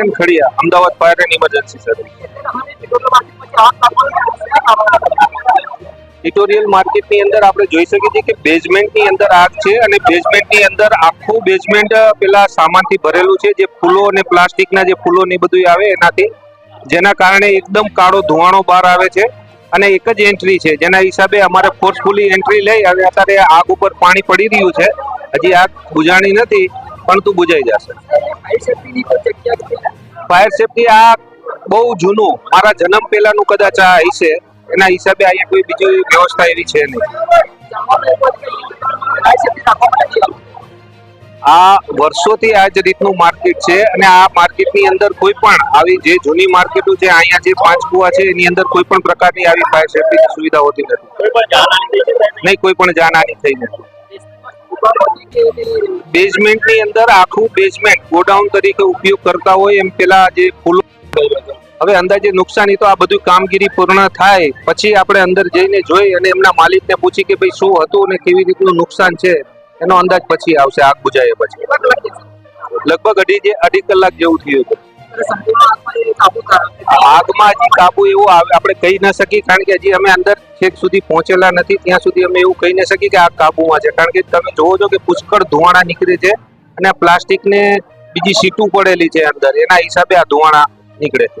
Station Khadia Ahmedabad fire and emergency service ઇટોરિયલ માર્કેટની અંદર આપણે જોઈ શકીએ છીએ કે બેઝમેન્ટની અંદર આગ છે અને બેઝમેન્ટની અંદર આખું બેઝમેન્ટ પેલા સામાનથી ભરેલું છે. જે ફૂલો અને પ્લાસ્ટિકના જે ફૂલો ને બધું આવે એનાથી. જેના કારણે એકદમ કાળો ધુવાણો બહાર આવે છે અને એક જ એન્ટ્રી છે. જેના હિસાબે અમારે ફોર્સફુલી એન્ટ્રી લઈ હવે અત્યારે આગ ઉપર પાણી પડી રહ્યું છે. હજી આગ બુજાણી નથી. પરંતુ બુજાઈ જશે. ફાયર સેફટી આ બહુ જૂનું. મારા જન્મ પહેલાનું કદાચ આ હશે એના હિસાબે અહીંયા કોઈ બીજી વ્યવસ્થા એવી છે નહીં. આ વર્ષોથી આ જ રીતનું માર્કેટ છે અને આ માર્કેટની અંદર કોઈ પણ આવી જે જૂની માર્કેટો છે અહીંયા જે પાંચ કુવા છે એની અંદર કોઈ પણ પ્રકારની આવી ફાયર સેફટીની સુવિધા હોતી નથી. નહીં કોઈ પણ જાનહાની થઈ નથી. બેઝમેન્ટની અંદર આખું બેઝમેન્ટ ગોડાઉન તરીકે ઉપયોગ કરતા હોય એમ પેલા જે ફૂલો હવે અંદાજે નુકસાની તો આ બધું કામગીરી પૂર્ણ થાય, પછી આપણે અંદર જઈને જોઈ અને એમના માલિકને પૂછી કે ભાઈ શું હતું અને કેવી રીતનું નુકસાન છે, એનો અંદાજ પછી આવશે, આગ બુજાય પછી. લગભગ અઢી અઢી કલાક જેવું થયું હતું. આગમાં હજી કાબુ એવો આપણે કહી ન શકીએ, કારણ કે હજી અમે અંદર છેક સુધી પહોંચેલા નથી, ત્યાં સુધી અમે એવું કહી ન શકીએ કે આ કાબુમાં છે. કારણ કે તમે જોવો છો કે પુષ્કળ ધુવાણા નીકળે છે અને પ્લાસ્ટિકને બીજી સીટું પડેલી છે અંદર. એના હિસાબે આ ધુવાણા નીકળે છે.